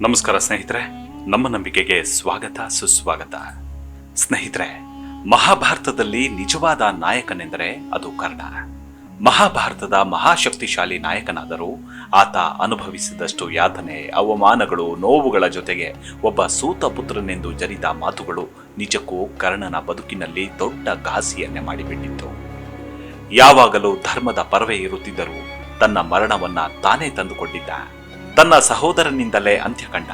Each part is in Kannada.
ನಮಸ್ಕಾರ ಸ್ನೇಹಿತರೆ, ನಮ್ಮ ನಂಬಿಕೆಗೆ ಸ್ವಾಗತ, ಸುಸ್ವಾಗತ. ಸ್ನೇಹಿತರೆ, ಮಹಾಭಾರತದಲ್ಲಿ ನಿಜವಾದ ನಾಯಕನೆಂದರೆ ಅದು ಕರ್ಣ. ಮಹಾಭಾರತದ ಮಹಾಶಕ್ತಿಶಾಲಿ ನಾಯಕನಾದರೂ ಆತ ಅನುಭವಿಸಿದಷ್ಟು ಯಾತನೆ, ಅವಮಾನಗಳು, ನೋವುಗಳ ಜೊತೆಗೆ ಒಬ್ಬ ಸೂತ ಪುತ್ರನೆಂದು ಜರಿದ ಮಾತುಗಳು ನಿಜಕ್ಕೂ ಕರ್ಣನ ಬದುಕಿನಲ್ಲಿ ದೊಡ್ಡ ಘಾಸಿಯನ್ನೇ ಮಾಡಿಬಿಟ್ಟಿತ್ತು. ಯಾವಾಗಲೂ ಧರ್ಮದ ಪರವೇ ಇರುತ್ತಿದ್ದರೂ ತನ್ನ ಮರಣವನ್ನ ತಾನೇ ತಂದುಕೊಂಡಿದ್ದ ತನ್ನ ಸಹೋದರನಿಂದಲೇ ಅಂತ್ಯ ಕಂಡ.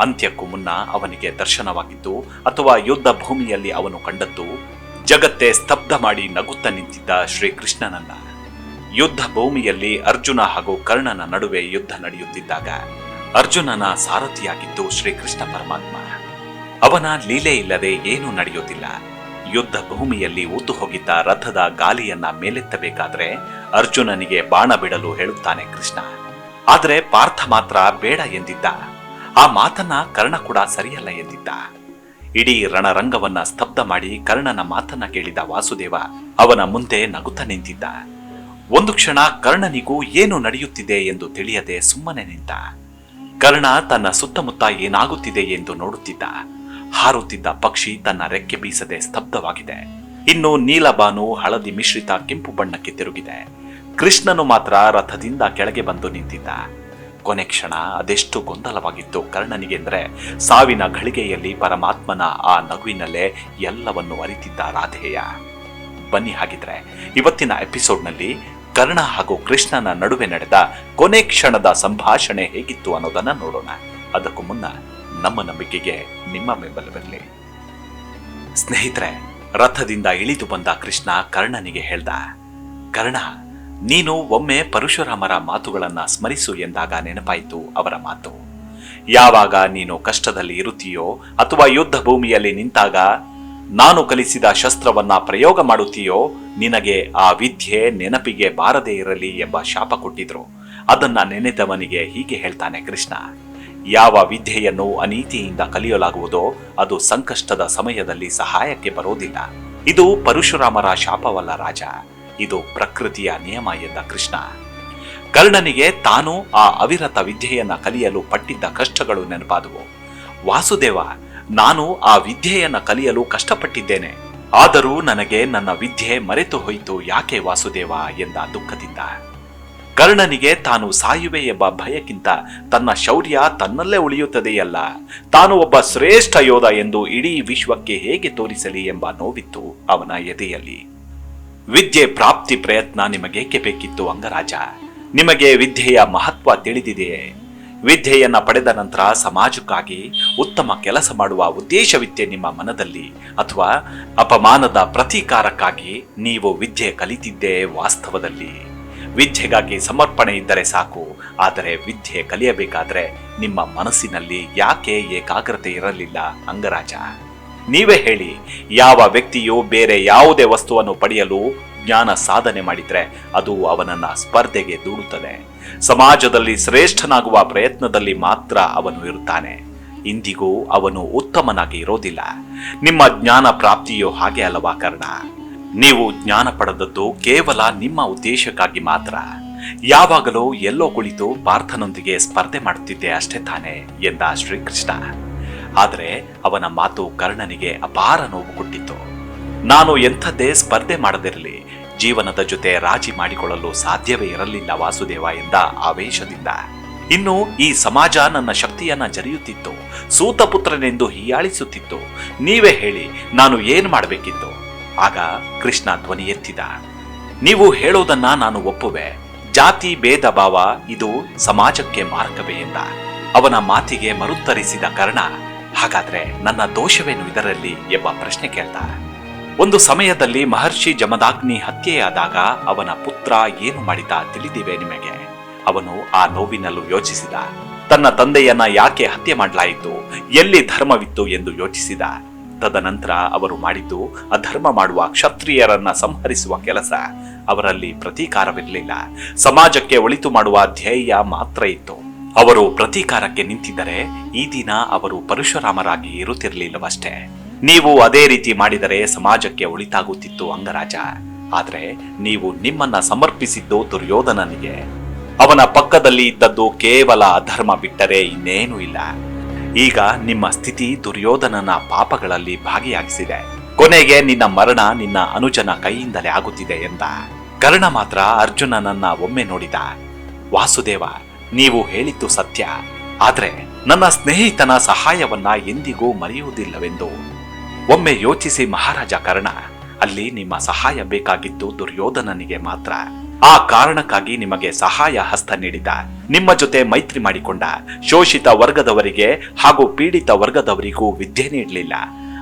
ಅಂತ್ಯಕ್ಕೂ ಮುನ್ನ ಅವನಿಗೆ ದರ್ಶನವಾಗಿದ್ದು, ಅಥವಾ ಯುದ್ಧ ಭೂಮಿಯಲ್ಲಿ ಅವನು ಕಂಡದ್ದು, ಜಗತ್ತೇ ಸ್ತಬ್ಧ ಮಾಡಿ ನಗುತ್ತ ನಿಂತಿದ್ದ ಶ್ರೀಕೃಷ್ಣನನ್ನ. ಯುದ್ಧ ಭೂಮಿಯಲ್ಲಿ ಅರ್ಜುನ ಹಾಗೂ ಕರ್ಣನ ನಡುವೆ ಯುದ್ಧ ನಡೆಯುತ್ತಿದ್ದಾಗ, ಅರ್ಜುನನ ಸಾರಥಿಯಾಗಿದ್ದು ಶ್ರೀಕೃಷ್ಣ ಪರಮಾತ್ಮ. ಅವನ ಲೀಲೆ ಇಲ್ಲದೆ ಏನೂ ನಡೆಯುತ್ತಿಲ್ಲ. ಯುದ್ಧ ಭೂಮಿಯಲ್ಲಿ ಊತು ಹೋಗಿದ್ದ ರಥದ ಗಾಲಿಯನ್ನ ಮೇಲೆತ್ತಬೇಕಾದ್ರೆ ಅರ್ಜುನನಿಗೆ ಬಾಣ ಬಿಡಲು ಹೇಳುತ್ತಾನೆ ಕೃಷ್ಣ. ಆದರೆ ಪಾರ್ಥ ಮಾತ್ರ ಬೇಡ ಎಂದಿದ್ದ. ಆ ಮಾತನ್ನ ಕರ್ಣ ಕೂಡ ಸರಿಯಲ್ಲ ಎಂದಿದ್ದ. ಇಡೀ ರಣರಂಗವನ್ನ ಸ್ತಬ್ಧ ಮಾಡಿ ಕರ್ಣನ ಮಾತನ್ನ ಕೇಳಿದ ವಾಸುದೇವ ಅವನ ಮುಂದೆ ನಗುತ್ತ ನಿಂತಿದ್ದ. ಒಂದು ಕ್ಷಣ ಕರ್ಣನಿಗೂ ಏನು ನಡೆಯುತ್ತಿದೆ ಎಂದು ತಿಳಿಯದೆ ಸುಮ್ಮನೆ ನಿಂತ. ಕರ್ಣ ತನ್ನ ಸುತ್ತಮುತ್ತ ಏನಾಗುತ್ತಿದೆ ಎಂದು ನೋಡುತ್ತಿದ್ದ. ಹಾರುತ್ತಿದ್ದ ಪಕ್ಷಿ ತನ್ನ ರೆಕ್ಕೆ ಬೀಸದೆ ಸ್ತಬ್ಧವಾಗಿದೆ. ಇನ್ನು ನೀಲಬಾನು ಹಳದಿ ಮಿಶ್ರಿತ ಕೆಂಪು ಬಣ್ಣಕ್ಕೆ ತಿರುಗಿದೆ. ಕೃಷ್ಣನು ಮಾತ್ರ ರಥದಿಂದ ಕೆಳಗೆ ಬಂದು ನಿಂತಿದ್ದ. ಕೊನೆ ಕ್ಷಣ ಅದೆಷ್ಟು ಗೊಂದಲವಾಗಿತ್ತು ಕರ್ಣನಿಗೆ ಅಂದರೆ ಸಾವಿನ ಘಳಿಗೆಯಲ್ಲಿ ಪರಮಾತ್ಮನ ಆ ನಗುವಿನಲ್ಲೇ ಎಲ್ಲವನ್ನು ಅರಿತಿದ್ದ ರಾಧೇಯ. ಬನ್ನಿ ಹಾಗಿದ್ರೆ ಇವತ್ತಿನ ಎಪಿಸೋಡ್ನಲ್ಲಿ ಕರ್ಣ ಹಾಗೂ ಕೃಷ್ಣನ ನಡುವೆ ನಡೆದ ಕೊನೆ ಕ್ಷಣದ ಸಂಭಾಷಣೆ ಹೇಗಿತ್ತು ಅನ್ನೋದನ್ನ ನೋಡೋಣ. ಅದಕ್ಕೂ ಮುನ್ನ ನಮ್ಮ ನಂಬಿಕೆಗೆ ನಿಮ್ಮ ಬೆಂಬಲವಿರಲಿ ಸ್ನೇಹಿತರೆ, ರಥದಿಂದ ಇಳಿದು ಬಂದ ಕೃಷ್ಣ ಕರ್ಣನಿಗೆ ಹೇಳ್ದ, ಕರ್ಣ ನೀನು ಒಮ್ಮೆ ಪರಶುರಾಮರ ಮಾತುಗಳನ್ನು ಸ್ಮರಿಸು ಎಂದಾಗ ನೆನಪಾಯಿತು ಅವರ ಮಾತು. ಯಾವಾಗ ನೀನು ಕಷ್ಟದಲ್ಲಿ ಇರುತ್ತೀಯೋ ಅಥವಾ ಯುದ್ಧ ಭೂಮಿಯಲ್ಲಿ ನಿಂತಾಗ ನಾನು ಕಲಿಸಿದ ಶಸ್ತ್ರವನ್ನ ಪ್ರಯೋಗ ಮಾಡುತ್ತೀಯೋ ನಿನಗೆ ಆ ವಿದ್ಯೆ ನೆನಪಿಗೆ ಬಾರದೇ ಇರಲಿ ಎಂಬ ಶಾಪ ಕೊಟ್ಟಿದ್ರು. ಅದನ್ನ ನೆನೆದವನಿಗೆ ಹೀಗೆ ಹೇಳ್ತಾನೆ ಕೃಷ್ಣ. ಯಾವ ವಿದ್ಯೆಯನ್ನು ಅನೀತಿಯಿಂದ ಕಲಿಯಲಾಗುವುದೋ ಅದು ಸಂಕಷ್ಟದ ಸಮಯದಲ್ಲಿ ಸಹಾಯಕ್ಕೆ ಬರೋದಿಲ್ಲ. ಇದು ಪರಶುರಾಮರ ಶಾಪವಲ್ಲ ರಾಜ. ಇದು ಪ್ರಕೃತಿಯ ನಿಯಮ ಎಂದ ಕೃಷ್ಣ. ಕರ್ಣನಿಗೆ ತಾನು ಆ ಅವಿರತ ವಿದ್ಯೆಯನ್ನ ಕಲಿಯಲು ಪಟ್ಟಿದ್ದ ಕಷ್ಟಗಳು ನೆನಪಾದವು. ವಾಸುದೇವ, ನಾನು ಆ ವಿದ್ಯೆಯನ್ನ ಕಲಿಯಲು ಕಷ್ಟಪಟ್ಟಿದ್ದೇನೆ. ಆದರೂ ನನಗೆ ನನ್ನ ವಿದ್ಯೆ ಮರೆತು ಹೋಯಿತು ಯಾಕೆ ವಾಸುದೇವ ಎಂದ ದುಃಖದಿಂದ. ಕರ್ಣನಿಗೆ ತಾನು ಸಾಯುವೆ ಎಂಬ ಭಯಕ್ಕಿಂತ ತನ್ನ ಶೌರ್ಯ ತನ್ನಲ್ಲೇ ಉಳಿಯುತ್ತದೆಯಲ್ಲ, ತಾನು ಒಬ್ಬ ಶ್ರೇಷ್ಠ ಯೋಧ ಎಂದು ಇಡೀ ವಿಶ್ವಕ್ಕೆ ಹೇಗೆ ತೋರಿಸಲಿ ಎಂಬ ನೋವಿತ್ತು ಅವನ ಎದೆಯಲ್ಲಿ. ವಿದ್ಯೆ ಪ್ರಾಪ್ತಿ ಪ್ರಯತ್ನ ನಿಮಗೇಕೆ ಬೇಕಿತ್ತು ಅಂಗರಾಜ? ನಿಮಗೆ ವಿದ್ಯೆಯ ಮಹತ್ವ ತಿಳಿದಿದೆಯೇ? ವಿದ್ಯೆಯನ್ನು ಪಡೆದ ನಂತರ ಸಮಾಜಕ್ಕಾಗಿ ಉತ್ತಮ ಕೆಲಸ ಮಾಡುವ ಉದ್ದೇಶವಿದ್ಯೆ ನಿಮ್ಮ ಮನದಲ್ಲಿ, ಅಥವಾ ಅಪಮಾನದ ಪ್ರತೀಕಾರಕ್ಕಾಗಿ ನೀವು ವಿದ್ಯೆ ಕಲಿತಿದ್ದೇ ವಾಸ್ತವದಲ್ಲಿ? ವಿದ್ಯೆಗಾಗಿ ಸಮರ್ಪಣೆ ಇದ್ದರೆ ಸಾಕು, ಆದರೆ ವಿದ್ಯೆ ಕಲಿಯಬೇಕಾದರೆ ನಿಮ್ಮ ಮನಸ್ಸಿನಲ್ಲಿ ಯಾಕೆ ಏಕಾಗ್ರತೆ ಇರಲಿಲ್ಲ ಅಂಗರಾಜ? ನೀವೇ ಹೇಳಿ, ಯಾವ ವ್ಯಕ್ತಿಯು ಬೇರೆ ಯಾವುದೇ ವಸ್ತುವನ್ನು ಪಡೆಯಲು ಜ್ಞಾನ ಸಾಧನೆ ಮಾಡಿದರೆ ಅದು ಅವನನ್ನ ಸ್ಪರ್ಧೆಗೆ ದೂಡುತ್ತದೆ. ಸಮಾಜದಲ್ಲಿ ಶ್ರೇಷ್ಠನಾಗುವ ಪ್ರಯತ್ನದಲ್ಲಿ ಮಾತ್ರ ಅವನು ಇರುತ್ತಾನೆ. ಇಂದಿಗೂ ಅವನು ಉತ್ತಮನಾಗಿ ಇರೋದಿಲ್ಲ. ನಿಮ್ಮ ಜ್ಞಾನ ಪ್ರಾಪ್ತಿಯೋ ಹಾಗೆ ಅಲ್ಲವಾ ಕರ್ಣ? ನೀವು ಜ್ಞಾನ ಪಡೆದದ್ದು ಕೇವಲ ನಿಮ್ಮ ಉದ್ದೇಶಕ್ಕಾಗಿ ಮಾತ್ರ. ಯಾವಾಗಲೂ ಎಲ್ಲೋ ಕುಳಿತು ಪಾರ್ಥನೊಂದಿಗೆ ಸ್ಪರ್ಧೆ ಮಾಡುತ್ತಿದ್ದೆ ಅಷ್ಟೇ ತಾನೆ ಎಂದ ಶ್ರೀಕೃಷ್ಣ. ಆದರೆ ಅವನ ಮಾತು ಕರ್ಣನಿಗೆ ಅಪಾರ ನೋವು ಕೊಟ್ಟಿತ್ತು ನಾನು ಎಂಥದ್ದೇ ಸ್ಪರ್ಧೆ ಮಾಡದಿರಲಿ, ಜೀವನದ ಜೊತೆ ರಾಜಿ ಮಾಡಿಕೊಳ್ಳಲು ಸಾಧ್ಯವೇ ಇರಲಿಲ್ಲ ವಾಸುದೇವ ಎಂದ ಆವೇಶದಿಂದ. ಇನ್ನು ಈ ಸಮಾಜ ನನ್ನ ಶಕ್ತಿಯನ್ನ ಜರಿಯುತ್ತಿತ್ತು ಸೂತಪುತ್ರನೆಂದು ಹೀಯಾಳಿಸುತ್ತಿತ್ತು. ನೀವೇ ಹೇಳಿ, ನಾನು ಏನು ಮಾಡಬೇಕಿತ್ತು? ಆಗ ಕೃಷ್ಣ ಧ್ವನಿ ಎತ್ತಿದ. ನೀವು ಹೇಳೋದನ್ನ ನಾನು ಒಪ್ಪುವೆ. ಜಾತಿ ಭೇದ ಭಾವ ಇದು ಸಮಾಜಕ್ಕೆ ಮಾರ್ಗವೇ ಎಂದ. ಅವನ ಮಾತಿಗೆ ಮರುತ್ತರಿಸಿದ ಕರ್ಣ ಹಾಗಾದ್ರೆ ನನ್ನ ದೋಷವೇನು ಇದರಲ್ಲಿ ಎಂಬ ಪ್ರಶ್ನೆ ಕೇಳ್ತಾರೆ. ಒಂದು ಸಮಯದಲ್ಲಿ ಮಹರ್ಷಿ ಜಮದಾಗ್ನಿ ಹತ್ಯೆಯಾದಾಗ ಅವನ ಪುತ್ರ ಏನು ಮಾಡಿದ ತಿಳಿದಿವೆ ನಿಮಗೆ? ಅವನು ಆ ನೋವಿನಲ್ಲೂ ಯೋಚಿಸಿದ. ತನ್ನ ತಂದೆಯನ್ನ ಯಾಕೆ ಹತ್ಯೆ ಮಾಡಲಾಯಿತು? ಎಲ್ಲಿ ಧರ್ಮವಿತ್ತು ಎಂದು ಯೋಚಿಸಿದ. ತದನಂತರ ಅವರು ಮಾಡಿದ್ದು ಅಧರ್ಮ ಮಾಡುವ ಕ್ಷತ್ರಿಯರನ್ನ ಸಂಹರಿಸುವ ಕೆಲಸ. ಅವರಲ್ಲಿ ಪ್ರತೀಕಾರವಿರಲಿಲ್ಲ. ಸಮಾಜಕ್ಕೆ ಒಳಿತು ಮಾಡುವ ಧ್ಯೇಯ ಮಾತ್ರ ಇತ್ತು. ಅವರು ಪ್ರತೀಕಾರಕ್ಕೆ ನಿಂತಿದ್ದರೆ ಈ ದಿನ ಅವರು ಪರಶುರಾಮರಾಗಿ ಇರುತ್ತಿರಲಿಲ್ಲವಷ್ಟೇ. ನೀವು ಅದೇ ರೀತಿ ಮಾಡಿದರೆ ಸಮಾಜಕ್ಕೆ ಒಳಿತಾಗುತ್ತಿತ್ತು ಅಂಗರಾಜ. ಆದರೆ ನೀವು ನಿಮ್ಮನ್ನ ಸಮರ್ಪಿಸಿದ್ದು ದುರ್ಯೋಧನನಿಗೆ. ಅವನ ಪಕ್ಕದಲ್ಲಿ ಇದ್ದದ್ದು ಕೇವಲ ಅಧರ್ಮ ಬಿಟ್ಟರೆ ಇನ್ನೇನೂ ಇಲ್ಲ. ಈಗ ನಿಮ್ಮ ಸ್ಥಿತಿ ದುರ್ಯೋಧನನ ಪಾಪಗಳಲ್ಲಿ ಭಾಗಿಯಾಗಿಸಿದೆ. ಕೊನೆಗೆ ನಿನ್ನ ಮರಣ ನಿನ್ನ ಅನುಜನ ಕೈಯಿಂದಲೇ ಆಗುತ್ತಿದೆ ಎಂದ. ಕರ್ಣ ಮಾತ್ರ ಅರ್ಜುನನನ್ನ ಒಮ್ಮೆ ನೋಡಿದ. ವಾಸುದೇವ ನೀವು ಹೇಳಿದ್ದು ಸತ್ಯ. ಆದರೆ ನನ್ನ ಸ್ನೇಹಿತನ ಸಹಾಯವನ್ನ ಎಂದಿಗೂ ಮರೆಯುವುದಿಲ್ಲವೆಂದು ಒಮ್ಮೆ ಯೋಚಿಸಿ ಮಹಾರಾಜ ಕರ್ಣ, ಅಲ್ಲಿ ನಿಮ್ಮ ಸಹಾಯ ಬೇಕಾಗಿದ್ದು ದುರ್ಯೋಧನನಿಗೆ ಮಾತ್ರ. ಆ ಕಾರಣಕ್ಕಾಗಿ ನಿಮಗೆ ಸಹಾಯ ಹಸ್ತ ನೀಡಿದ. ನಿಮ್ಮ ಜೊತೆ ಮೈತ್ರಿ ಮಾಡಿಕೊಂಡ. ಶೋಷಿತ ವರ್ಗದವರಿಗೆ ಹಾಗೂ ಪೀಡಿತ ವರ್ಗದವರಿಗೂ ವಿದ್ಯೆ ನೀಡಲಿಲ್ಲ.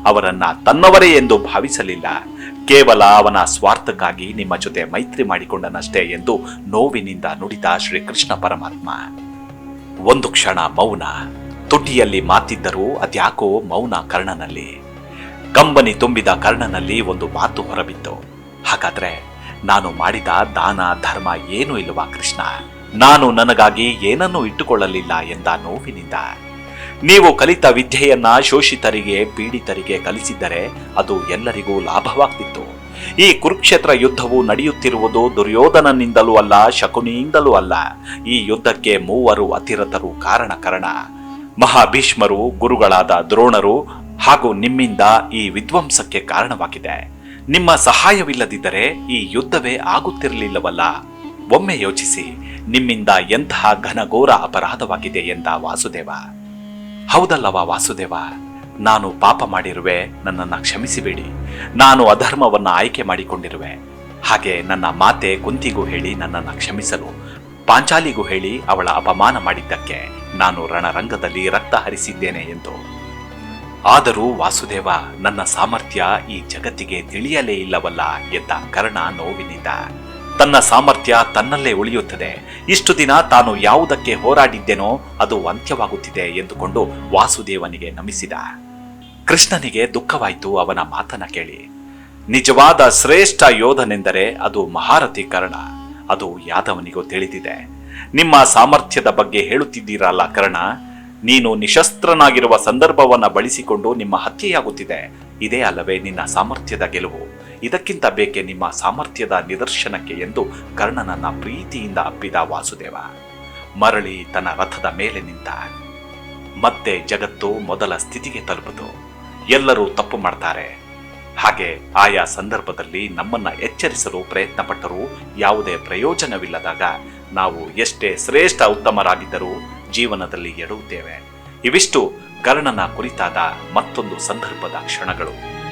ಅವರನ್ನ ತನ್ನವರೇ ಎಂದು ಭಾವಿಸಲಿಲ್ಲ. ಕೇವಲ ಅವನ ಸ್ವಾರ್ಥಕ್ಕಾಗಿ ನಿಮ್ಮ ಜೊತೆ ಮೈತ್ರಿ ಮಾಡಿಕೊಂಡನಷ್ಟೇ ಎಂದು ನೋವಿನಿಂದ ನುಡಿದ ಶ್ರೀಕೃಷ್ಣ ಪರಮಾತ್ಮ. ಒಂದು ಕ್ಷಣ ಮೌನ. ತುಟಿಯಲ್ಲಿ ಮಾತಿದ್ದರೂ ಅದ್ಯಾಕೋ ಮೌನ ಕರ್ಣನಲ್ಲಿ. ಕಂಬನಿ ತುಂಬಿದ ಕರ್ಣನಲ್ಲಿ ಒಂದು ಮಾತು ಹೊರಬಿತ್ತು. ಹಾಗಾದ್ರೆ ನಾನು ಮಾಡಿದ ದಾನ, ಧರ್ಮ ಏನೂ ಇಲ್ಲವಾ ಕೃಷ್ಣ? ನಾನು ನನಗಾಗಿ ಏನನ್ನೂ ಇಟ್ಟುಕೊಳ್ಳಲಿಲ್ಲ ಎಂದ ನೋವಿನಿಂದ. ನೀವು ಕಲಿತ ವಿದ್ಯೆಯನ್ನ ಶೋಷಿತರಿಗೆ, ಪೀಡಿತರಿಗೆ ಕಲಿಸಿದ್ದರೆ ಅದು ಎಲ್ಲರಿಗೂ ಲಾಭವಾಗ್ತಿತ್ತು. ಈ ಕುರುಕ್ಷೇತ್ರ ಯುದ್ಧವು ನಡೆಯುತ್ತಿರುವುದು ದುರ್ಯೋಧನನಿಂದಲೂ ಅಲ್ಲ, ಶಕುನಿಯಿಂದಲೂ ಅಲ್ಲ. ಈ ಯುದ್ಧಕ್ಕೆ ಮೂವರು ಅತಿರಥರು ಕಾರಣಕರಣ. ಕಾರಣ ಮಹಾಭೀಷ್ಮರು, ಗುರುಗಳಾದ ದ್ರೋಣರು ಹಾಗೂ ನಿಮ್ಮಿಂದ ಈ ವಿಧ್ವಂಸಕ್ಕೆ ಕಾರಣವಾಗಿದೆ. ನಿಮ್ಮ ಸಹಾಯವಿಲ್ಲದಿದ್ದರೆ ಈ ಯುದ್ಧವೇ ಆಗುತ್ತಿರಲಿಲ್ಲವಲ್ಲ. ಒಮ್ಮೆ ಯೋಚಿಸಿ, ನಿಮ್ಮಿಂದ ಎಂತಹ ಘನಘೋರ ಅಪರಾಧವಾಗಿದೆ ಎಂದ ವಾಸುದೇವ. ಹೌದಲ್ಲವಾ ವಾಸುದೇವ? ನಾನು ಪಾಪ ಮಾಡಿರುವೆ, ನನ್ನನ್ನು ಕ್ಷಮಿಸಿಬೇಡಿ. ನಾನು ಅಧರ್ಮವನ್ನು ಆಯ್ಕೆ ಮಾಡಿಕೊಂಡಿರುವೆ. ಹಾಗೆ ನನ್ನ ಮಾತೆ ಕುಂತಿಗೂ ಹೇಳಿ ನನ್ನನ್ನು ಕ್ಷಮಿಸಲು, ಪಾಂಚಾಲಿಗೂ ಹೇಳಿ ಅವಳ ಅಪಮಾನ ಮಾಡಿದ್ದಕ್ಕೆ ನಾನು ರಣರಂಗದಲ್ಲಿ ರಕ್ತ ಹರಿಸಿದ್ದೇನೆ ಎಂದು. ಆದರೂ ವಾಸುದೇವ, ನನ್ನ ಸಾಮರ್ಥ್ಯ ಈ ಜಗತ್ತಿಗೆ ತಿಳಿಯಲೇ ಇಲ್ಲವಲ್ಲ ಎಂದ ಕರ್ಣ ನೋವಿನಿಂದ. ತನ್ನ ಸಾಮರ್ಥ್ಯ ತನ್ನಲ್ಲೇ ಉಳಿಯುತ್ತದೆ. ಇಷ್ಟು ದಿನ ತಾನು ಯಾವುದಕ್ಕೆ ಹೋರಾಡಿದ್ದೇನೋ ಅದು ಅಂತ್ಯವಾಗುತ್ತಿದೆ ಎಂದುಕೊಂಡು ವಾಸುದೇವನಿಗೆ ನಮಿಸಿದ. ಕೃಷ್ಣನಿಗೆ ದುಃಖವಾಯಿತು ಅವನ ಮಾತನ ಕೇಳಿ. ನಿಜವಾದ ಶ್ರೇಷ್ಠ ಯೋಧನೆಂದರೆ ಅದು ಮಹಾರಥಿ ಕರ್ಣ. ಅದು ಯಾದವನಿಗೂ ತಿಳಿದಿದೆ. ನಿಮ್ಮ ಸಾಮರ್ಥ್ಯದ ಬಗ್ಗೆ ಹೇಳುತ್ತಿದ್ದೀರಲ್ಲ ಕರ್ಣ. ನೀನು ನಿಶಸ್ತ್ರನಾಗಿರುವ ಸಂದರ್ಭವನ್ನ ಬಳಸಿಕೊಂಡು ನಿಮ್ಮ ಹತ್ಯೆಯಾಗುತ್ತಿದೆ. ಇದೇ ಅಲ್ಲವೇ ನಿನ್ನ ಸಾಮರ್ಥ್ಯದ ಗೆಲುವು. ಇದಕ್ಕಿಂತ ಬೇಕೆ ನಿಮ್ಮ ಸಾಮರ್ಥ್ಯದ ನಿದರ್ಶನಕ್ಕೆ ಎಂದು ಕರ್ಣನನ್ನ ಪ್ರೀತಿಯಿಂದ ಅಪ್ಪಿದ ವಾಸುದೇವ. ಮರಳಿ ತನ್ನ ರಥದ ಮೇಲೆ ನಿಂತ, ಮತ್ತೆ ಜಗತ್ತು ಮೊದಲ ಸ್ಥಿತಿಗೆ ತಲುಪಿತು ಎಲ್ಲರೂ ತಪ್ಪು ಮಾಡ್ತಾರೆ. ಹಾಗೆ ಆಯಾ ಸಂದರ್ಭದಲ್ಲಿ ನಮ್ಮನ್ನ ಎಚ್ಚರಿಸಲು ಪ್ರಯತ್ನ ಪಟ್ಟರೂ ಯಾವುದೇ ಪ್ರಯೋಜನವಿಲ್ಲದಾಗ ನಾವು ಎಷ್ಟೇ ಶ್ರೇಷ್ಠ ಉತ್ತಮರಾಗಿದ್ದರೂ ಜೀವನದಲ್ಲಿ ಎಡುತ್ತೇವೆ ಇವಿಷ್ಟು ಕರ್ಣನ ಕುರಿತಾದ ಮತ್ತೊಂದು ಸಂದರ್ಭದ ಕ್ಷಣಗಳು.